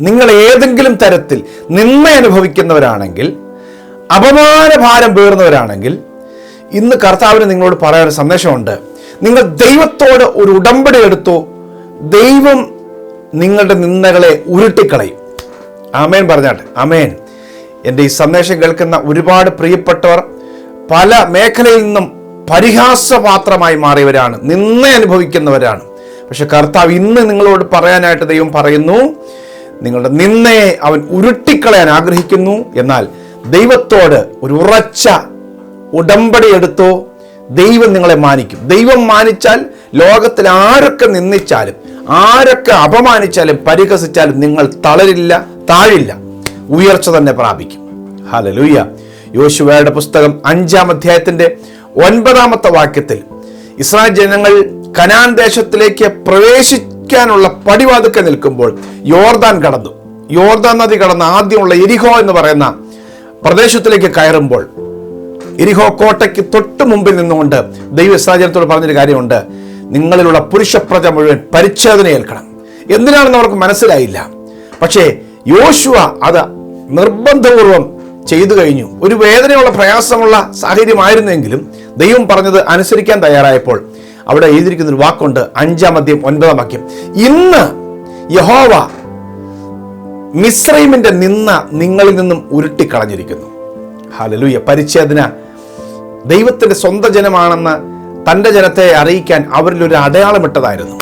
നിങ്ങൾ ഏതെങ്കിലും തരത്തിൽ നിന്ന അനുഭവിക്കുന്നവരാണെങ്കിൽ അപമാന ഭാരം പേറുന്നവരാണെങ്കിൽ ഇന്ന് കർത്താവിന് നിങ്ങളോട് പറയാൻ സന്ദേശമുണ്ട്. നിങ്ങൾ ദൈവത്തോട് ഒരു ഉടമ്പടി എടുത്തു ദൈവം നിങ്ങളുടെ നിന്ദകളെ ഉരുട്ടിക്കളയും. ആമേൻ പറഞ്ഞാട്ടെ ആമേൻ. എന്റെ ഈ സന്ദേശം കേൾക്കുന്ന ഒരുപാട് പ്രിയപ്പെട്ടവർ പല മേഖലയിൽ നിന്നും പരിഹാസപാത്രമായി മാറിയവരാണ് നിന്നെ അനുഭവിക്കുന്നവരാണ്. പക്ഷെ കർത്താവ് ഇന്ന് നിങ്ങളോട് പറയാനായിട്ട് ദൈവം പറയുന്നു നിങ്ങളുടെ നിന്നയെ അവൻ ഉരുട്ടിക്കളയാൻ ആഗ്രഹിക്കുന്നു. എന്നാൽ ദൈവത്തോട് ഒരു ഉറച്ച ഉടമ്പടി എടുത്തോ ദൈവം നിങ്ങളെ മാനിക്കും. ദൈവം മാനിച്ചാൽ ലോകത്തിൽ ആരൊക്കെ നിന്ദിച്ചാലും ആരൊക്കെ അപമാനിച്ചാലും പരിഹസിച്ചാലും നിങ്ങൾ തളരില്ല താഴില്ല. ഉയർച്ച തന്നെ പ്രാപിക്കും. ഹലലൂയ യോശുവയുടെ പുസ്തകം അഞ്ചാം അധ്യായത്തിന്റെ ഒൻപതാമത്തെ വാക്യത്തിൽ ഇസ്രായേൽ ജനങ്ങൾ കനാൻ ദേശത്തിലേക്ക് പ്രവേശിക്കാനുള്ള പടിവാതുക്കെ നിൽക്കുമ്പോൾ യോർദാൻ കടന്നു. യോർദാൻ നദി കടന്ന് ആദ്യമുള്ള എരിഹോ എന്ന് പറയുന്ന പ്രദേശത്തിലേക്ക് കയറുമ്പോൾ എരിഹോ കോട്ടയ്ക്ക് തൊട്ട് മുമ്പിൽ നിന്നുകൊണ്ട് ദൈവ സാഹചര്യത്തോട് പറഞ്ഞൊരു കാര്യമുണ്ട്. നിങ്ങളിലുള്ള പുരുഷപ്രജ മുഴുവൻ പരിച്ഛേദന ഏൽക്കണം എന്തിനാണെന്ന് അവർക്ക് മനസ്സിലായില്ല. പക്ഷേ യോശുവ അത് നിർബന്ധപൂർവം ചെയ്തു കഴിഞ്ഞു. ഒരു വേദനയുള്ള പ്രയാസമുള്ള സാഹചര്യമായിരുന്നെങ്കിലും ദൈവം പറഞ്ഞത് അനുസരിക്കാൻ തയ്യാറായപ്പോൾ അവിടെ എഴുതിയിരിക്കുന്ന ഒരു വാക്കുണ്ട് അഞ്ചാം അധ്യം ഒൻപതാം വാക്യം. ഇന്ന് യഹോവ മിശ്രൈമിന്റെ നിന്ന നിങ്ങളിൽ നിന്നും ഉരുട്ടിക്കളഞ്ഞിരിക്കുന്നു. ഹാലലൂയ പരിച്ഛേദന. ദൈവത്തിന്റെ സ്വന്തം ജനമാണെന്ന് തന്റെ ജനത്തെ അറിയിക്കാൻ അവരിൽ ഒരു അടയാളം ഇട്ടതായിരുന്നു.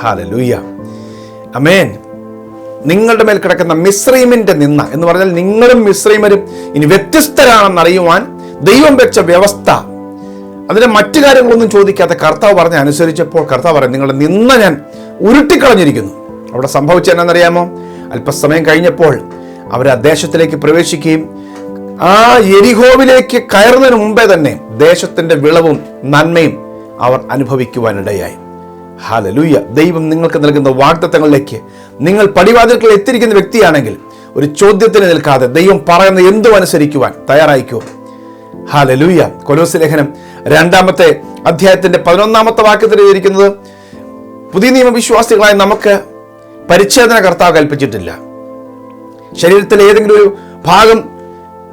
ഹാലലൂയ അമേൻ നിങ്ങളുടെ മേൽ കിടക്കുന്ന മിശ്രീമിന്റെ നിന്ന എന്ന് പറഞ്ഞാൽ നിങ്ങളും മിശ്രീമരും ഇനി വ്യത്യസ്തരാണെന്ന് അറിയുവാൻ ദൈവം വെച്ച വ്യവസ്ഥ അതിന് മറ്റു കാര്യങ്ങളൊന്നും ചോദിക്കാത്ത കർത്താവ് പറഞ്ഞ അനുസരിച്ചപ്പോൾ കർത്താവ് പറഞ്ഞു നിങ്ങളുടെ നിന്ന ഞാൻ ഉരുട്ടിക്കളഞ്ഞിരിക്കുന്നു. അവിടെ സംഭവിച്ച എന്നാണെന്നറിയാമോ? അല്പസമയം കഴിഞ്ഞപ്പോൾ അവർ ആ ദേശത്തിലേക്ക് പ്രവേശിക്കുകയും ആ എരിഹോവിലേക്ക് കയറുന്നതിന് മുമ്പേ തന്നെ ദേശത്തിന്റെ വിളവും നന്മയും അവർ അനുഭവിക്കുവാനിടയായി. ഹാലലൂയ ദൈവം നിങ്ങൾക്ക് നൽകുന്ന വാഗ്ദത്തങ്ങളിലേക്ക് നിങ്ങൾ പടിവാതിൽക്കൽ എത്തിയിരിക്കുന്ന വ്യക്തിയാണെങ്കിൽ ഒരു ചോദ്യത്തിന് നിൽക്കാതെ ദൈവം പറയുന്ന എന്തും അനുസരിക്കുവാൻ തയ്യാറായിക്കോ? ഹാലലൂയ കൊലോസ് ലേഖനം രണ്ടാമത്തെ അധ്യായത്തിന്റെ പതിനൊന്നാമത്തെ വാക്യത്തിൽ എഴുതിയിരിക്കുന്നത് പുതിയ നിയമവിശ്വാസികളായി നമുക്ക് പരിച്ഛേദന കർത്താവ് കൽപ്പിച്ചിട്ടില്ല. ശരീരത്തിലെ ഏതെങ്കിലും ഒരു ഭാഗം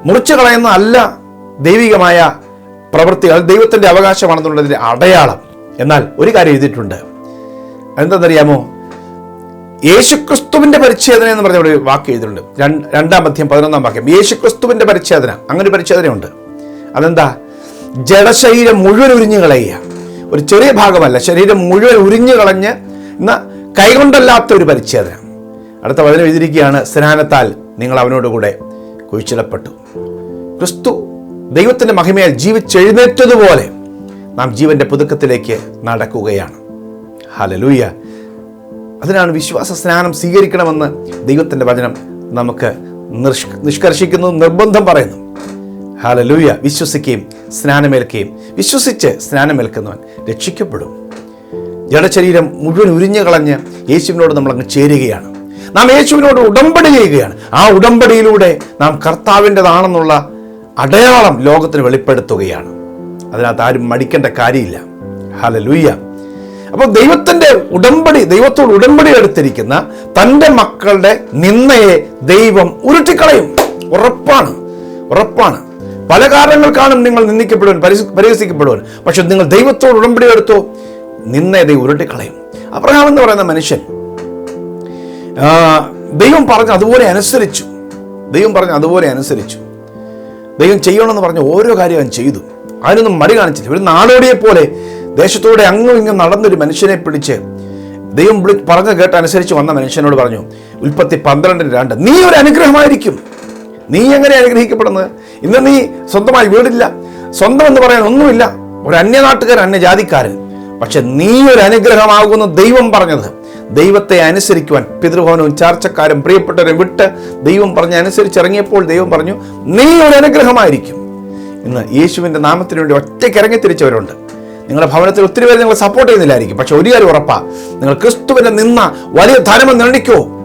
മുറിച്ചു കളയുന്ന അല്ല ദൈവികമായ പ്രവൃത്തികൾ ദൈവത്തിന്റെ അവകാശമാണെന്നുള്ളതിന്റെ അടയാളം. എന്നാൽ ഒരു കാര്യം എഴുതിയിട്ടുണ്ട്. എന്തെന്നറിയാമോ യേശുക്രിസ്തുവിന്റെ പരിച്ഛേദന എന്ന് പറഞ്ഞ ഒരു വാക്ക് എഴുതിയിട്ടുണ്ട്. രണ്ട് അധ്യം പതിനൊന്നാം വാക്യം. യേശുക്രിസ്തുവിന്റെ പരിച്ഛേദന. അങ്ങനെ പരിച്ഛേദനയുണ്ട്. അതെന്താ? ജഡശരീരം മുഴുവൻ ഉരിഞ്ഞു കളയുക. ഒരു ചെറിയ ഭാഗമല്ല ശരീരം മുഴുവൻ ഉരിഞ്ഞു കളഞ്ഞ് എന്ന കൈകൊണ്ടല്ലാത്ത ഒരു പരിച്ഛേദന. അടുത്ത വചനം എഴുതിയിരിക്കുകയാണ് സ്നാനത്താൽ നിങ്ങൾ അവനോടുകൂടെ കുഴിച്ചിടപ്പെട്ടു ക്രിസ്തു ദൈവത്തിന്റെ മഹിമയാൽ ജീവിച്ചെഴുന്നേറ്റതുപോലെ നാം ജീവന്റെ പുതുക്കത്തിലേക്ക് നടക്കുകയാണ്. ഹലലൂയ അതിനാണ് വിശ്വാസ സ്നാനം സ്വീകരിക്കണമെന്ന് ദൈവത്തിന്റെ വചനം നമുക്ക് നിഷ്ക- നിഷ്കർഷിക്കുന്നു നിർബന്ധം പറയുന്നു. ഹാലലൂയ വിശ്വസിക്കുകയും സ്നാനമേൽക്കുകയും വിശ്വസിച്ച് സ്നാനമേൽക്കുന്നവൻ രക്ഷിക്കപ്പെടും. ജഡശരീരം മുഴുവൻ ഉരിഞ്ഞു കളഞ്ഞ് യേശുവിനോട് നമ്മൾ അങ്ങ് ചേരുകയാണ്. നാം യേശുവിനോട് ഉടമ്പടി ചെയ്യുകയാണ്. ആ ഉടമ്പടിയിലൂടെ നാം കർത്താവിന്റെതാണെന്നുള്ള അടയാളം ലോകത്തിന് വെളിപ്പെടുത്തുകയാണ്. അതിനകത്ത് ആരും മടിക്കേണ്ട കാര്യമില്ല. ഹലലൂയ്യ അപ്പോൾ ദൈവത്തിന്റെ ഉടമ്പടി ദൈവത്തോട് ഉടമ്പടി എടുത്തിരിക്കുന്ന തന്റെ മക്കളുടെ നിന്നയെ ദൈവം ഉരുട്ടിക്കളയും. ഉറപ്പാണ്. ഉറപ്പാണ്. പല കാരണങ്ങൾ കാണും നിങ്ങൾ നിന്ദിക്കപ്പെടുവാൻ പരിഹസ- പരിഹസിക്കപ്പെടുവാൻ. പക്ഷെ നിങ്ങൾ ദൈവത്തോട് ഉടമ്പടി എടുത്തോ നിന്നതെ ഉരുട്ടിക്കളയും. അബ്രഹാം എന്ന് പറയുന്ന മനുഷ്യൻ ദൈവം പറഞ്ഞ് അതുപോലെ അനുസരിച്ചു. ദൈവം പറഞ്ഞ് അതുപോലെ അനുസരിച്ചു. ദൈവം ചെയ്യണമെന്ന് പറഞ്ഞ ഓരോ കാര്യവും ചെയ്തു. അതിനൊന്നും മടി കാണിച്ചില്ല. ഒരു നാടോടിയെ പോലെ ദേശത്തോടെ അങ്ങും ഇങ്ങും നടന്നൊരു മനുഷ്യനെ പിടിച്ച് ദൈവം വിളി പറഞ്ഞ കേട്ട് അനുസരിച്ച് വന്ന മനുഷ്യനോട് പറഞ്ഞു ഉൽപ്പത്തി പന്ത്രണ്ടിന് രണ്ട്. നീ ഒരു അനുഗ്രഹമായിരിക്കും. നീ എങ്ങനെ അനുഗ്രഹിക്കപ്പെടുന്നത്? ഇന്ന് നീ സ്വന്തമായി വീടില്ല. സ്വന്തം എന്ന് പറയാൻ ഒന്നുമില്ല. ഒരു അന്യനാട്ടുകാരൻ അന്യജാതിക്കാരൻ. പക്ഷെ നീ ഒരു അനുഗ്രഹമാകുമെന്ന് ദൈവം പറഞ്ഞത്. ദൈവത്തെ അനുസരിക്കുവാൻ പിതൃഭവനവും ചാർച്ചക്കാരും പ്രിയപ്പെട്ടവരും വിട്ട് ദൈവം പറഞ്ഞ് അനുസരിച്ചിറങ്ങിയപ്പോൾ ദൈവം പറഞ്ഞു നീ ഒരു അനുഗ്രഹമായിരിക്കും. ഇന്ന് യേശുവിന്റെ നാമത്തിന് വേണ്ടി ഒറ്റയ്ക്ക് ഇറങ്ങി തിരിച്ചവരുണ്ട്. നിങ്ങളുടെ ഭവനത്തിൽ ഒത്തിരി പേര് നിങ്ങളെ സപ്പോർട്ട് ചെയ്യുന്നില്ലായിരിക്കും. പക്ഷെ ഒരു കാര്യം ഉറപ്പാണ് നിങ്ങൾ ക്രിസ്തുവിനെ നിന്ന വലിയ ധനമെന്ന് എണ്ണിക്കോ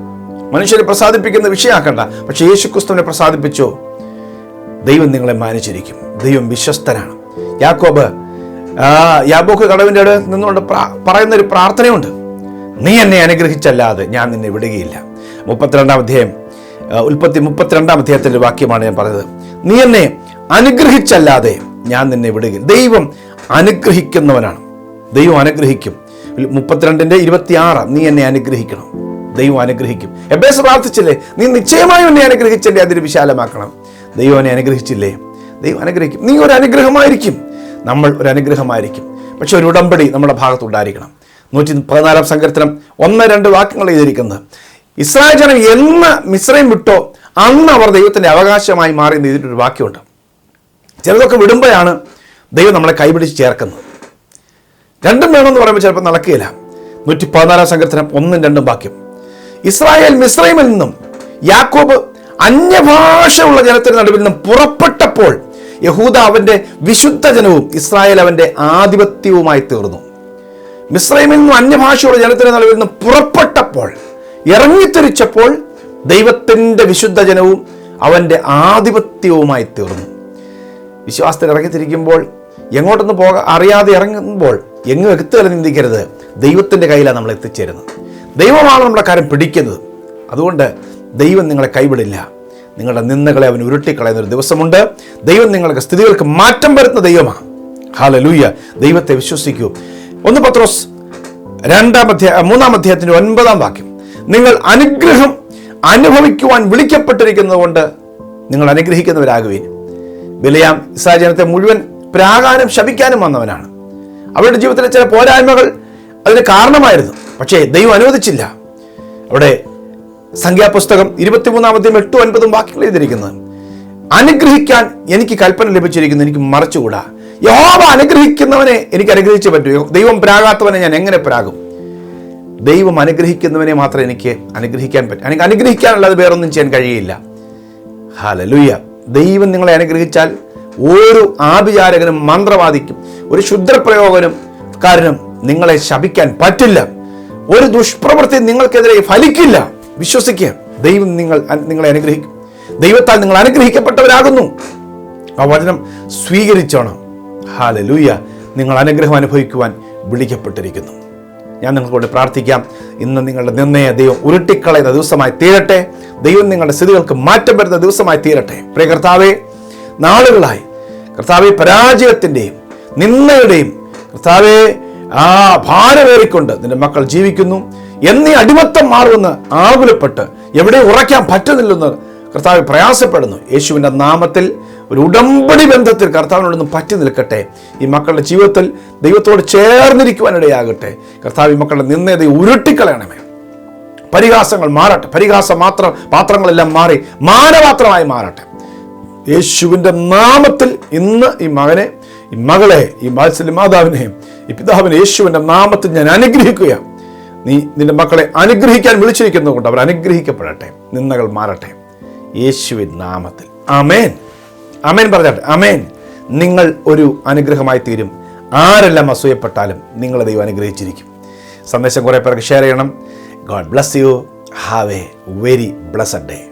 മനുഷ്യരെ പ്രസാദിപ്പിക്കുന്ന വിഷയമാക്കണ്ട. പക്ഷെ യേശു ക്രിസ്തുവിനെ പ്രസാദിപ്പിച്ചോ. ദൈവം നിങ്ങളെ മാനിച്ചിരിക്കും. ദൈവം വിശ്വസ്തനാണ്. യാക്കോബ് യാബോക്ക് കടവിന്റെ അടുത്ത് നിന്നുകൊണ്ട് പറയുന്ന ഒരു പ്രാർത്ഥനയുണ്ട്. നീ എന്നെ അനുഗ്രഹിച്ചല്ലാതെ ഞാൻ നിന്നെ വിടുകയില്ല. മുപ്പത്തിരണ്ടാം അധ്യായം ഉൽപ്പത്തി മുപ്പത്തിരണ്ടാം അധ്യായത്തിന്റെ വാക്യമാണ് ഞാൻ പറഞ്ഞത്. നീ എന്നെ അനുഗ്രഹിച്ചല്ലാതെ ഞാൻ നിന്നെ വിടുകയില്ല. ദൈവം അനുഗ്രഹിക്കുന്നവനാണ്. ദൈവം അനുഗ്രഹിക്കും. മുപ്പത്തിരണ്ടിന്റെ ഇരുപത്തിയാറ് നീ എന്നെ അനുഗ്രഹിക്കണം. ദൈവം അനുഗ്രഹിക്കും. എബേസ് പ്രാർത്ഥിച്ചില്ലേ? നീ നിശ്ചയമായും എന്നെ അനുഗ്രഹിച്ചല്ലേ അതിന് വിശാലമാക്കണം. ദൈവം എന്നെ അനുഗ്രഹിച്ചില്ലേ? ദൈവം അനുഗ്രഹിക്കും. നീ ഒരു അനുഗ്രഹമായിരിക്കും. നമ്മൾ ഒരു അനുഗ്രഹമായിരിക്കും. പക്ഷെ ഒരു ഉടമ്പടി നമ്മുടെ ഭാഗത്തുണ്ടായിരിക്കണം. നൂറ്റി പതിനാലാം സങ്കീർത്തനം ഒന്ന് രണ്ട് വാക്യങ്ങൾ എഴുതിയിരിക്കുന്നത്. ഇസ്രായേൽ ജനം എന്ന് മിശ്രയും വിട്ടോ അന്ന് അവർ ദൈവത്തിന്റെ അവകാശമായി മാറി എഴുതിയിട്ടൊരു വാക്യമുണ്ട്. ചിലതൊക്കെ വിടുമ്പോഴാണ് ദൈവം നമ്മളെ കൈപിടിച്ച് ചേർക്കുന്നത്. രണ്ടും വേണമെന്ന് പറയുമ്പോൾ ചിലപ്പോൾ നടക്കുകയില്ല. നൂറ്റി പതിനാലാം സങ്കീർത്തനം ഒന്നും രണ്ടും വാക്യം. ഇസ്രായേൽ മിസ്രൈമിൽ നിന്നും യാക്കോബ് അന്യഭാഷയുള്ള ജനത്തിന് നടുവിൽ നിന്നും പുറപ്പെട്ടപ്പോൾ യഹൂദ അവന്റെ വിശുദ്ധ ജനവും ഇസ്രായേൽ അവന്റെ ആധിപത്യവുമായി തീർന്നു. മിസ്രൈമിൽ നിന്നും അന്യഭാഷയുള്ള ജനത്തിന് നടുവിൽ നിന്നും പുറപ്പെട്ടപ്പോൾ ഇറങ്ങിത്തിരിച്ചപ്പോൾ ദൈവത്തിന്റെ വിശുദ്ധ ജനവും അവന്റെ ആധിപത്യവുമായി തീർന്നു. വിശ്വാസത്തിൽ ഇറങ്ങിത്തിരിക്കുമ്പോൾ എങ്ങോട്ടൊന്ന് പോകാൻ അറിയാതെ ഇറങ്ങുമ്പോൾ എങ്ങും എത്തുകയല്ല നിന്ദിക്കരുത്. ദൈവത്തിന്റെ കയ്യിലാണ് നമ്മൾ എത്തിച്ചേരുന്നത്. ദൈവമാണ് നമ്മുടെ കാര്യം പിടിക്കുന്നത്. അതുകൊണ്ട് ദൈവം നിങ്ങളെ കൈവിടില്ല. നിങ്ങളുടെ നിന്ദകളെ അവൻ ഉരുട്ടിക്കളയുന്ന ഒരു ദിവസമുണ്ട്. ദൈവം നിങ്ങൾക്ക് സ്ഥിതികൾക്ക് മാറ്റം വരുത്തുന്ന ദൈവമാണ്. ഹാലലൂയ ദൈവത്തെ വിശ്വസിക്കൂ. ഒന്ന് പത്രോസ് രണ്ടാം അധ്യായ മൂന്നാം അധ്യായത്തിന്റെ ഒൻപതാം വാക്യം. നിങ്ങൾ അനുഗ്രഹം അനുഭവിക്കുവാൻ വിളിക്കപ്പെട്ടിരിക്കുന്നത് കൊണ്ട് നിങ്ങൾ അനുഗ്രഹിക്കുന്നവരാകുവീൻ. വിലയാം ഇസാചനത്തെ മുഴുവൻ പ്രാകാനും ശപിക്കാനും വന്നവനാണ്. അവരുടെ ജീവിതത്തിലെ ചില പോരായ്മകൾ അതിന് കാരണമായിരുന്നു. പക്ഷേ ദൈവം അനുവദിച്ചില്ല. അവിടെ സംഖ്യാപുസ്തകം ഇരുപത്തിമൂന്നാമത്തെയും എട്ടും ഒൻപതും വാക്യങ്ങൾ എഴുതിയിരിക്കുന്നത് അനുഗ്രഹിക്കാൻ എനിക്ക് കൽപ്പന ലഭിച്ചിരിക്കുന്നു എനിക്ക് മറച്ചുകൂടാ. യഹോവ അനുഗ്രഹിക്കുന്നവനെ എനിക്ക് അനുഗ്രഹിച്ചേ പറ്റൂ. ദൈവം പ്രാകാത്തവനെ ഞാൻ എങ്ങനെ പ്രാകും? ദൈവം അനുഗ്രഹിക്കുന്നവനെ മാത്രം എനിക്ക് അനുഗ്രഹിക്കാൻ പറ്റും. എനിക്ക് അനുഗ്രഹിക്കാനുള്ളത് വേറൊന്നും ചെയ്യാൻ കഴിയില്ല. ഹാലലുയ്യ ദൈവം നിങ്ങളെ അനുഗ്രഹിച്ചാൽ ഓരോ ആഭിചാരകനും മന്ത്രവാദിക്കും ഒരു ക്ഷുദ്രപ്രയോഗനും കാരണം നിങ്ങളെ ശപിക്കാൻ പറ്റില്ല. ഒരു ദുഷ്പ്രവൃത്തി നിങ്ങൾക്കെതിരെ ഫലിക്കില്ല. വിശ്വസിക്കുക. ദൈവം നിങ്ങൾ നിങ്ങളെ അനുഗ്രഹിക്കും. ദൈവത്താൽ നിങ്ങൾ അനുഗ്രഹിക്കപ്പെട്ടവരാകുന്നു. ആ വചനം സ്വീകരിച്ചോണം. ഹാലലൂയ. നിങ്ങൾ അനുഗ്രഹം അനുഭവിക്കുവാൻ വിളിക്കപ്പെട്ടിരിക്കുന്നു. ഞാൻ നിങ്ങൾക്കോട് പ്രാർത്ഥിക്കാം. ഇന്ന് നിങ്ങളുടെ നിർണയ ദൈവം ഉരുട്ടിക്കളയുന്ന ദിവസമായി തീരട്ടെ. ദൈവം നിങ്ങളുടെ സ്ഥിതികൾക്ക് മാറ്റം വരുന്ന ദിവസമായി തീരട്ടെ. പ്രിയ കർത്താവെ നാളുകളായി. കർത്താവെ പരാജയത്തിന്റെയും നിന്നയുടെയും കർത്താവെ ആ ഭാരമേറിക്കൊണ്ട് നിന്റെ മക്കൾ ജീവിക്കുന്നു. എന്നീ അടിമത്തം മാറുമെന്ന് ആകുലപ്പെട്ട് എവിടെ ഉറയ്ക്കാൻ പറ്റുന്നില്ലെന്ന് കർത്താവ് പ്രയാസപ്പെടുന്നു. യേശുവിന്റെ നാമത്തിൽ ഒരു ഉടമ്പടി ബന്ധത്തിൽ കർത്താവിനോടൊന്നും പറ്റി നിൽക്കട്ടെ. ഈ മക്കളുടെ ജീവിതത്തിൽ ദൈവത്തോട് ചേർന്നിരിക്കുവാനിടയാകട്ടെ. കർത്താവ് ഈ മക്കളുടെ നിന്നേത ഉരുട്ടിക്കളയണമേ. പരിഹാസങ്ങൾ മാറട്ടെ. പരിഹാസ മാത്രം പാത്രങ്ങളെല്ലാം മാറി മാനപാത്രമായി മാറട്ടെ. യേശുവിന്റെ നാമത്തിൽ ഇന്ന് ഈ മകനെ ഈ മകളെ ഈ മാത്സല്യ മാതാവിനെയും ഈ പിതാവിനെ യേശുവിന്റെ നാമത്തിൽ ഞാൻ അനുഗ്രഹിക്കുക. നീ നിന്റെ മക്കളെ അനുഗ്രഹിക്കാൻ വിളിച്ചിരിക്കുന്നത് കൊണ്ട് അവർ അനുഗ്രഹിക്കപ്പെടട്ടെ. നിന്നകൾ മാറട്ടെ. യേശുവിൻ നാമത്തിൽ. അമേൻ അമേൻ പറഞ്ഞാട്ടെ. അമേൻ നിങ്ങൾ ഒരു അനുഗ്രഹമായി തീരും. ആരെല്ലാം അസൂയപ്പെട്ടാലും നിങ്ങളെ ദൈവം അനുഗ്രഹിച്ചിരിക്കും. സന്ദേശം കുറേ പേർക്ക് ഷെയർ ചെയ്യണം. God bless you have a very blessed day